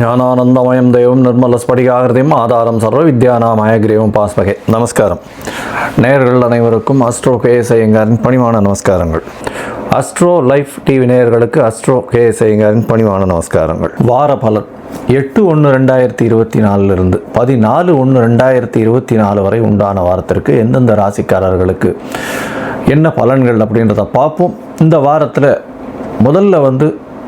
ஞானானந்தமயம் தெய்வம் நிர்மல ஸ்படிகாகிருதியும் ஆதாரம் சர்வ வித்யானாமய கிரீவம் பாஸ்பகே நமஸ்காரம். நேயர்கள் அனைவருக்கும் அஸ்ட்ரோ கேஎஸ் ஐயங்காரின் பணிவான நமஸ்காரங்கள். அஸ்ட்ரோ லைஃப் டிவி நேயர்களுக்கு அஸ்ட்ரோ கேஎஸ் ஐயங்காரின் பணிவான நமஸ்காரங்கள். வார பலன். எட்டு ஒன்று ரெண்டாயிரத்தி இருபத்தி நாலுலேருந்து பதினாலு ஒன்று ரெண்டாயிரத்தி இருபத்தி நாலு வரை உண்டான வாரத்திற்கு எந்தெந்த ராசிக்காரர்களுக்கு என்ன பலன்கள் அப்படின்றத பார்ப்போம். இந்த வாரத்தில் முதல்ல வந்து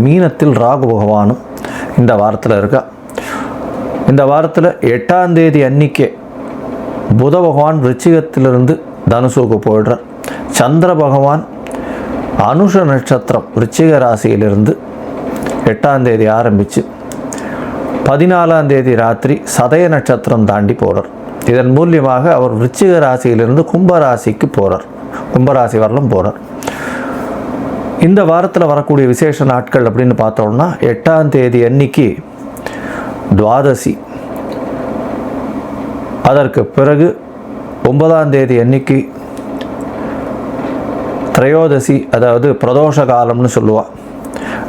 மீனத்தில் ராகு பகவானும் இந்த வாரத்தில் இருக்கா. இந்த வாரத்தில் எட்டாம் தேதி அன்னிக்கே புத பகவான் விருச்சிகத்திலிருந்து தனுசுக்கு போயிடுறார். சந்திர பகவான் அனுஷ நட்சத்திரம் விருச்சிக ராசியிலிருந்து எட்டாம் தேதி ஆரம்பித்து பதினாலாம் தேதி ராத்திரி சதய நட்சத்திரம் தாண்டி போகிறார் இதன் மூலியமாக அவர் விருச்சிக ராசியிலிருந்து கும்பராசிக்கு போகிறார் கும்பராசி வரலும் போகிறார் இந்த வாரத்தில் வரக்கூடிய விசேஷ நாட்கள் அப்படின்னு பார்த்தோம்னா எட்டாம் தேதி அன்னைக்கு துவாதசி. அதற்கு பிறகு ஒன்பதாம் தேதி அன்னைக்கு திரையோதசி அதாவது பிரதோஷ காலம்னு சொல்லுவாள்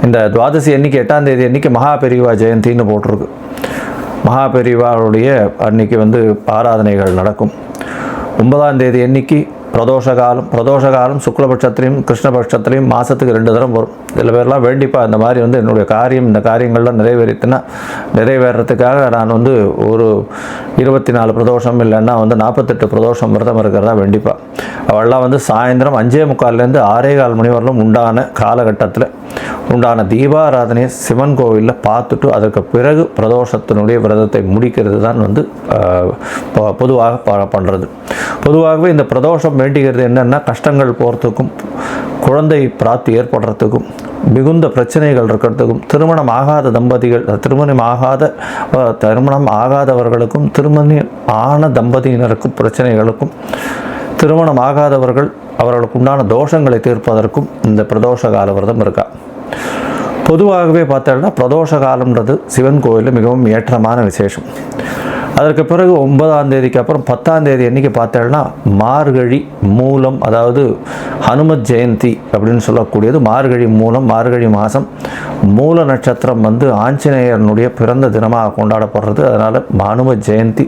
இந்த துவாதசி அன்னைக்கு எட்டாம் தேதி அன்னைக்கு மகாபெரிவா ஜெயந்தின்னு போட்டிருக்கு. மகாபெரிவாவுடைய அன்னைக்கு வந்து ஆராதனைகள் நடக்கும். ஒன்பதாம் தேதி அன்னைக்கு பிரதோஷ காலம் பிரதோஷ காலம் சுக்லபட்சத்துலேயும் கிருஷ்ணபட்சத்துலேயும் மாதத்துக்கு ரெண்டு தரம் வரும். சில பேர்லாம் வேண்டிப்பா இந்த மாதிரி வந்து என்னுடைய காரியம் இந்த காரியங்கள்லாம் நிறைவேறித்துன்னா நிறைவேறத்துக்காக நான் வந்து ஒரு இருபத்தி நாலு பிரதோஷம் இல்லைன்னா வந்து நாற்பத்தெட்டு பிரதோஷம் விரதம் இருக்கிறதா வேண்டிப்பா. அவள்லாம் வந்து சாயந்தரம் அஞ்சே முக்கால்லேருந்து ஆறே கால் மணி வரலும் உண்டான காலகட்டத்தில் உண்டான தீபாராதனையை சிவன் கோவிலில் பார்த்துட்டு அதற்கு பிறகு பிரதோஷத்தினுடைய விரதத்தை முடிக்கிறது தான் வந்து பொதுவாக ப- பண்ணுறது பொதுவாகவே இந்த பிரதோஷம் வேண்டிக்கிறது என்னென்னா கஷ்டங்கள் போகிறதுக்கும் குழந்தை பிராப்தி ஏற்படுறதுக்கும் மிகுந்த பிரச்சனைகள் இருக்கிறதுக்கும் திருமணம் ஆகாத தம்பதிகள் திருமணம் ஆகாத திருமணம் ஆகாதவர்களுக்கும் திருமணம் ஆன தம்பதியினருக்கும் பிரச்சனைகளுக்கும் திருமணம் ஆகாதவர்கள் அவர்களுக்கு உண்டான தோஷங்களை தீர்ப்பதற்கும் இந்த பிரதோஷ கால விரதம் இருக்கா? பொதுவாகவே பார்த்தோம்னா பிரதோஷ காலம்ன்றது சிவன் கோயிலில் மிகவும் ஏற்றமான விசேஷம். அதற்கு பிறகு ஒன்பதாம் தேதிக்கு அப்புறம் பத்தாம் தேதி என்றைக்கு பார்த்தேன்னா மார்கழி மூலம் அதாவது ஹனுமத் ஜெயந்தி அப்படின்னு சொல்லக்கூடியது மார்கழி மூலம் மார்கழி மாதம் மூல நட்சத்திரம் வந்து ஆஞ்சநேயரனுடைய பிறந்த தினமாக கொண்டாடப்படுறது. அதனால் ஹனுமத் ஜெயந்தி.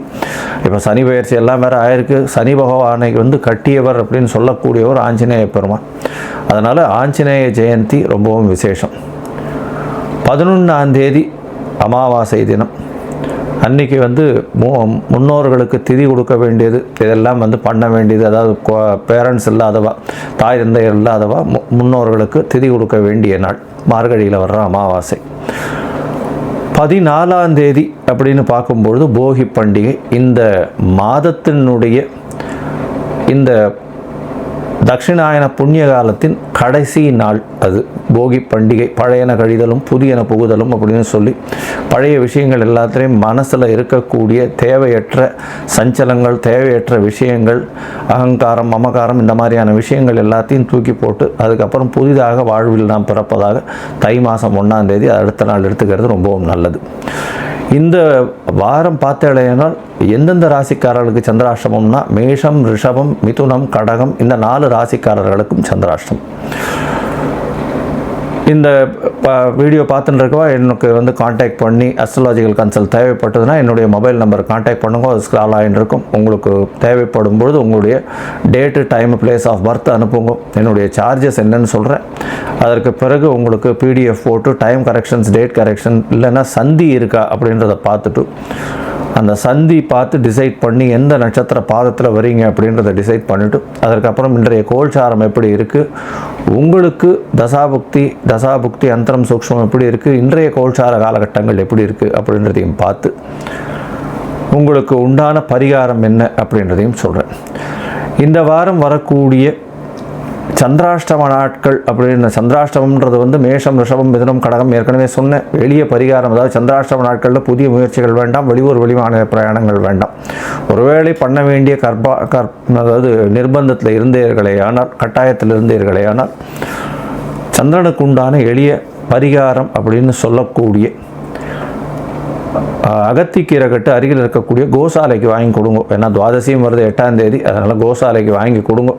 இப்போ சனி பயிற்சி எல்லாம் வேறு ஆயிருக்கு. சனி பகவானை வந்து கட்டியவர் அப்படின்னு சொல்லக்கூடியவர் ஆஞ்சநேய பெருமான். அதனால் ஆஞ்சநேய ஜெயந்தி ரொம்பவும் விசேஷம். பதினொன்றாம் தேதி அமாவாசை தினம். அன்னைக்கு வந்து மு முன்னோர்களுக்கு திதி கொடுக்க வேண்டியது இதெல்லாம் வந்து பண்ண வேண்டியது அதாவது பேரண்ட்ஸ் இல்லாதவா தாய் தந்தையர் இல்லாதவா மு- முன்னோர்களுக்கு திதி கொடுக்க வேண்டிய நாள். மார்கழியில் வர்ற அமாவாசை. பதினாலாம் தேதி அப்படின்னு பார்க்கும்பொழுது போகி பண்டிகை இந்த மாதத்தினுடைய இந்த தட்சிணாயன புண்ணிய காலத்தின் கடைசி நாள் அது. போகி பண்டிகை பழையன கழிதலும் புதியன புகுதலும் அப்படின்னு சொல்லி பழைய விஷயங்கள் எல்லாத்திலையும் மனசில் இருக்கக்கூடிய தேவையற்ற சஞ்சலங்கள் தேவையற்ற விஷயங்கள் அகங்காரம் மமகாரம் இந்த மாதிரியான விஷயங்கள் எல்லாத்தையும் தூக்கி போட்டு அதுக்கப்புறம் புதிதாக வாழ்வில் நாம் பிறப்பதாக தை மாதம் ஒன்றாம் தேதி அடுத்த நாள் எடுத்துக்கிறது ரொம்பவும் நல்லது. இந்த வாரம் பார்த்தேனால் எந்தெந்த ராசிக்காரர்களுக்கு சந்திராஷ்டமம்னா மேஷம் ரிஷபம் மிதுனம் கடகம் இந்த நாலு ராசிக்காரர்களுக்கும் சந்திராஷ்டம். இந்த ப- வீடியோ பார்த்துட்டுருக்கவா எனக்கு வந்து காண்டாக்ட் பண்ணி அஸ்ட்ராலஜிக்கல் கன்சல்ட் தேவைப்பட்டதுன்னா என்னுடைய மொபைல் நம்பர் காண்டாக்ட் பண்ணுங்க. அது ஸ்க்ரால் ஆகிட்டு இருக்கும் உங்களுக்கு தேவைப்படும் பொழுது உங்களுடைய date time place of birth அனுப்புங்க. என்னுடைய சார்ஜஸ் என்னன்னு சொல்கிறேன் அதற்கு பிறகு உங்களுக்கு பிடிஎஃப் போட்டு டைம் கரெக்ஷன்ஸ் டேட் கரெக்ஷன் இல்லைன்னா சந்தி இருக்கா அப்படின்றத பார்த்துட்டு அந்த சந்தி பார்த்து டிசைட் பண்ணி எந்த நட்சத்திர பாதத்தில் வரீங்க அப்படின்றத டிசைட் பண்ணிவிட்டு அதற்கப்புறம் இன்றைய கோல்சாரம் எப்படி இருக்குது உங்களுக்கு தசாபுக்தி தசாபுக்தி அந்தரம் சூக்ஷ்மம் எப்படி இருக்குது இன்றைய கோல்சார காலகட்டங்கள் எப்படி இருக்குது அப்படின்றதையும் பார்த்து உங்களுக்கு உண்டான பரிகாரம் என்ன அப்படின்றதையும் சொல்கிறேன் இந்த வாரம் வரக்கூடிய சந்திராஷ்டம நாட்கள் அப்படின்னு சந்திராஷ்டமன்றது வந்து மேஷம் ரிஷபம் மிதனம் கடகம் ஏற்கனவே சொன்னேன் எளிய பரிகாரம். அதாவது சந்திராஷ்டம நாட்களில் புதிய முயற்சிகள் வேண்டாம் வெளியூர் வெளிமாநில பிரயாணங்கள் வேண்டாம். ஒருவேளை பண்ண வேண்டிய கற்பா கற் அதாவது நிர்பந்தத்தில் இருந்தீர்களே ஆனால் கட்டாயத்தில் இருந்தீர்களே ஆனால் சந்திரனுக்கு உண்டான எளிய பரிகாரம் அப்படின்னு சொல்லக்கூடிய அகத்திக்கீரை கட்டு அருகில் இருக்கக்கூடிய கோசாலைக்கு வாங்கி கொடுங்க. ஏன்னா துவாதசியும் வருது எட்டாம் தேதி அதனால் கோசாலைக்கு வாங்கி கொடுங்க.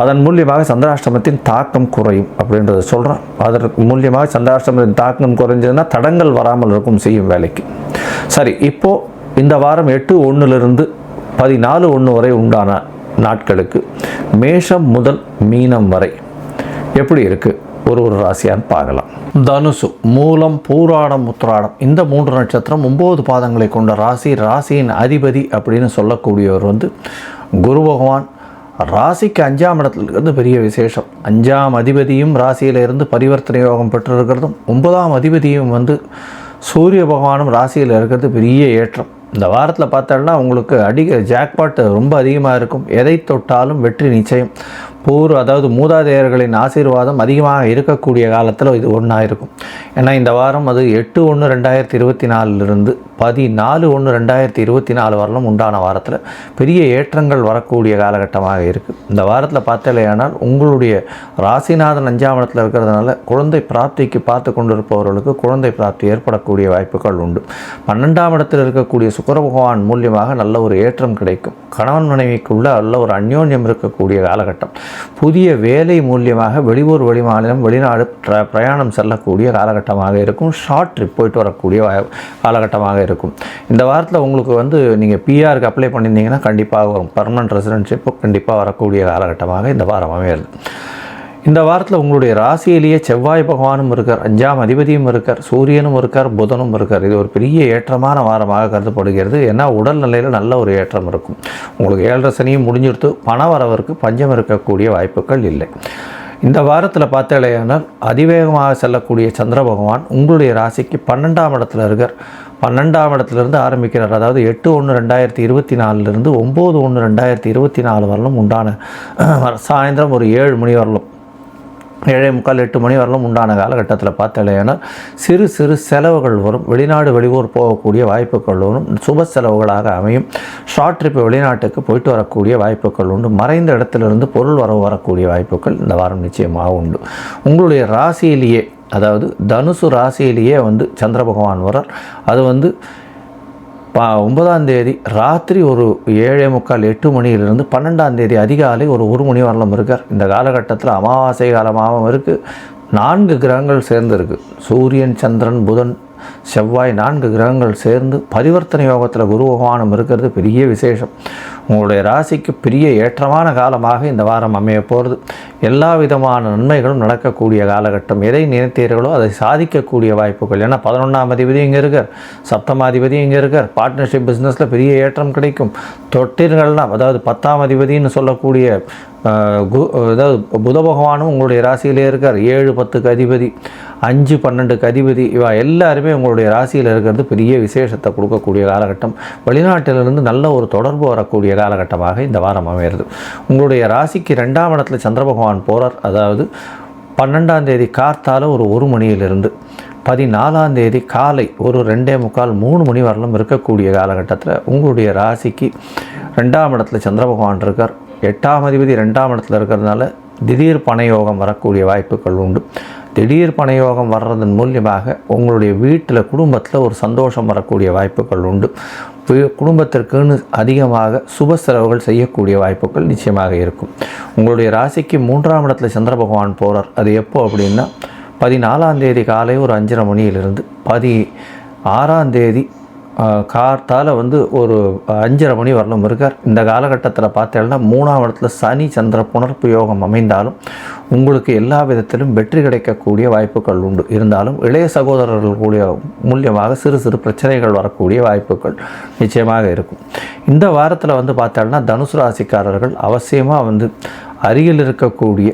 அதன் மூலியமாக சந்திராஷ்டிரமத்தின் தாக்கம் குறையும் அப்படின்றத சொல்கிறான் அதற்கு மூலியமாக சந்திராஷ்டிரமத்தின் தாக்கம் குறைஞ்சதுன்னா தடங்கள் வராமல் இருக்கும் செய்யும் வேலைக்கு. சரி இப்போது இந்த வாரம் எட்டு ஒன்றுலேருந்து பதினாலு ஒன்று வரை உண்டான நாட்களுக்கு மேஷம் முதல் மீனம் வரை எப்படி இருக்குது ஒரு ஒரு ராசியான்னு பார்க்கலாம். தனுசு மூலம் பூராடம் உத்ராடம் இந்த மூன்று நட்சத்திரம் ஒம்பது பாதங்களை கொண்ட ராசி ராசியின் அதிபதி அப்படின்னு சொல்லக்கூடியவர் வந்து குரு பகவான் ராசிக்கு அஞ்சாம் இடத்துல இருக்கிறது பெரிய விசேஷம். அஞ்சாம் அதிபதியும் ராசியில் இருந்து பரிவர்த்தனை யோகம் பெற்றிருக்கிறதும் ஒன்பதாம் அதிபதியும் வந்து சூரிய பகவானும் ராசியில் இருக்கிறது பெரிய ஏற்றம். இந்த வாரத்தில் பார்த்தோம்னா உங்களுக்கு அடிக்க ஜாக்பாட்டு ரொம்ப அதிகமாக இருக்கும். எதை தொட்டாலும் வெற்றி நிச்சயம். பூர் அதாவது மூதாதையர்களின் ஆசீர்வாதம் அதிகமாக இருக்கக்கூடிய காலத்தில் இது ஒன்றா இருக்கும். ஏன்னா இந்த வாரம் அது எட்டு ஒன்று ரெண்டாயிரத்தி இருபத்தி நாலுலேருந்து பதினாலு ஒன்று ரெண்டாயிரத்தி இருபத்தி நாலு வரலும் உண்டான வாரத்தில் பெரிய ஏற்றங்கள் வரக்கூடிய காலகட்டமாக இருக்குது இந்த வாரத்தில் பார்த்தலையானால் உங்களுடைய ராசிநாதன் அஞ்சாம் இடத்துல இருக்கிறதுனால குழந்தை பிராப்திக்கு பார்த்து கொண்டிருப்பவர்களுக்கு குழந்தை பிராப்தி ஏற்படக்கூடிய வாய்ப்புகள் உண்டு. பன்னெண்டாம் இடத்தில் இருக்கக்கூடிய சுக்கர பகவான் மூலியமாக நல்ல ஒரு ஏற்றம் கிடைக்கும். கணவன் மனைவிக்குள்ள நல்ல ஒரு அந்யோன்யம் இருக்கக்கூடிய காலகட்டம். புதிய வேலை மூலியமாக வெளியூர் வெளிமாநிலம் வெளிநாடு பிரயாணம் செல்லக்கூடிய காலகட்டமாக இருக்கும். ஷார்ட் ட்ரிப் போயிட்டு வரக்கூடிய காலகட்டமாக இருக்கும். இந்த வாரத்தில் உங்களுக்கு வந்து நீங்கள் பிஆருக்கு அப்ளை பண்ணியிருந்தீங்கன்னா கண்டிப்பாக வரும். பர்மனன்ட் ரெசிடென்ஷிப் கண்டிப்பாக வரக்கூடிய காலகட்டமாக இந்த வாரம் அமையிறது இந்த வாரத்தில் உங்களுடைய ராசியிலேயே செவ்வாய் பகவானும் இருக்கார் அஞ்சாம் அதிபதியும் இருக்கார் சூரியனும் இருக்கார் புதனும் இருக்கார். இது ஒரு பெரிய ஏற்றமான வாரமாக கருதப்படுகிறது. ஏன்னா உடல்நிலையில் நல்ல ஒரு ஏற்றம் இருக்கும். உங்களுக்கு ஏழரை சனியும் முடிஞ்சிடுத்து பண வரவருக்கு பஞ்சம் இருக்கக்கூடிய வாய்ப்புகள் இல்லை. இந்த வாரத்தில் பார்த்தாலேயானால் அதிவேகமாக செல்லக்கூடிய சந்திர பகவான் உங்களுடைய ராசிக்கு பன்னெண்டாம் இடத்துல இருக்கார். பன்னெண்டாம் இடத்துலேருந்து ஆரம்பிக்கிறார். அதாவது எட்டு ஒன்று ரெண்டாயிரத்தி இருபத்தி நாலுலேருந்து ஒம்பது ஒன்று ரெண்டாயிரத்தி இருபத்தி நாலு வரலும் உண்டான சாயந்தரம் ஒரு ஏழு மணி வரலும். ஏழே முக்கால் எட்டு மணி வரலும் உண்டான காலகட்டத்தில் பார்த்தாலேனா சிறு சிறு செலவுகள் வரும். வெளிநாடு வெளியூர் போகக்கூடிய வாய்ப்புகள் வரும் சுப செலவுகளாக அமையும். ஷார்ட் ட்ரிப் வெளிநாட்டுக்கு போயிட்டு வரக்கூடிய வாய்ப்புகள் உண்டு. மறைந்த இடத்துலேருந்து பொருள் வரவு வரக்கூடிய வாய்ப்புகள் இந்த வாரம் நிச்சயமாக உண்டு. உங்களுடைய ராசியிலேயே அதாவது தனுசு ராசியிலேயே வந்து சந்திர பகவான் வரார் அது வந்து ஒன்பதாம் தேதி ராத்திரி ஒரு ஏழே முக்கால் எட்டு மணியிலிருந்து பன்னெண்டாம் தேதி அதிகாலை ஒரு ஒரு மணி வரலும் இருக்கார் இந்த காலகட்டத்தில் அமாவாசை காலமாகவும் இருக்குது நான்கு கிரகங்கள் சேர்ந்துருக்கு. சூரியன் சந்திரன் புதன் செவ்வாய் நான்கு கிரகங்கள் சேர்ந்து பரிவர்த்தனை யோகத்தில் குரு பகவானும் இருக்கிறது பெரிய விசேஷம். உங்களுடைய ராசிக்கு பெரிய ஏற்றமான காலமாக இந்த வாரம் அமைய போகிறது எல்லா விதமான நன்மைகளும் நடக்கக்கூடிய காலகட்டம். எதை நினைத்தீர்களோ அதை சாதிக்கக்கூடிய வாய்ப்புகள். ஏன்னா பதினொன்றாம் அதிபதி இங்கே இருக்கார். சப்தமாதிபதி இங்கே இருக்கார். பார்ட்னர்ஷிப் பிஸ்னஸில் பெரிய ஏற்றம் கிடைக்கும். தொட்டிர்கள்லாம் அதாவது பத்தாம் அதிபதின்னு சொல்லக்கூடிய கு அதாவது புத பகவானும் உங்களுடைய ராசியிலே இருக்கார். ஏழு பத்துக்கு அதிபதி. அஞ்சு பன்னெண்டுக்கு அதிபதி இவா எல்லாருமே உங்களுடைய ராசியில் இருக்கிறது பெரிய விசேஷத்தை கொடுக்கக்கூடிய காலகட்டம். வெளிநாட்டிலிருந்து நல்ல ஒரு தொடர்பு வரக்கூடிய காலகட்டமாக இந்த வாரம் அமையிறது உங்களுடைய ராசிக்கு ரெண்டாம் இடத்துல சந்திர பகவான் போகிறார் அதாவது பன்னெண்டாம் தேதி கார்த்தால ஒரு ஒரு மணியிலிருந்து பதினாலாம் தேதி காலை ஒரு ரெண்டே முக்கால் மூணு மணி வரலும் இருக்கக்கூடிய காலகட்டத்தில் உங்களுடைய ராசிக்கு ரெண்டாம் இடத்துல சந்திர பகவான் இருக்கார். எட்டாம் அதிபதி ரெண்டாம் இடத்துல இருக்கிறதுனால திடீர் பணயோகம் வரக்கூடிய வாய்ப்புகள் உண்டு. திடீர் பணயோகம் வர்றதன் மூலியமாக உங்களுடைய வீட்டில் குடும்பத்தில் ஒரு சந்தோஷம் வரக்கூடிய வாய்ப்புகள் உண்டு. குடும்பத்திற்குன்னு அதிகமாக சுப செலவுகள் செய்யக்கூடிய வாய்ப்புகள் நிச்சயமாக இருக்கும். உங்களுடைய ராசிக்கு மூன்றாம் இடத்துல சந்திர பகவான் போகிறார் அது எப்போ அப்படின்னா பதினாலாம் தேதி காலை ஒரு அஞ்சரை மணியிலிருந்து பதி ஆறாம் தேதி கார்த்தால் வந்து ஒரு அஞ்சரை மணி வரலும் இருக்கார். இந்த காலகட்டத்தில் பார்த்தேன்னா மூணாம் இடத்துல சனி சந்திர புனர்ப்பு யோகம் அமைந்தாலும் உங்களுக்கு எல்லா விதத்திலும் வெற்றி கிடைக்கக்கூடிய வாய்ப்புகள் உண்டு. இருந்தாலும் இளைய சகோதரர்கள் கூடிய மூலியமாக சிறு சிறு பிரச்சனைகள் வரக்கூடிய வாய்ப்புகள் நிச்சயமாக இருக்கும். இந்த வாரத்தில் வந்து பார்த்தோம்னா தனுசு ராசிக்காரர்கள் அவசியமாக வந்து அருகில் இருக்கக்கூடிய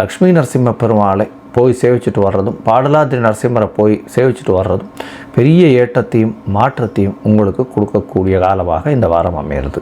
லக்ஷ்மி நரசிம்ம பெருமாளை போய் சேவிச்சுட்டு வர்றதும் பாடலாதிரி நரசிம்மரை போய் சேவிச்சுட்டு வர்றதும் பெரிய ஏற்றத்தையும் மாற்றத்தையும் உங்களுக்கு கொடுக்கக்கூடிய காலமாக இந்த வாரம் அமையிறது.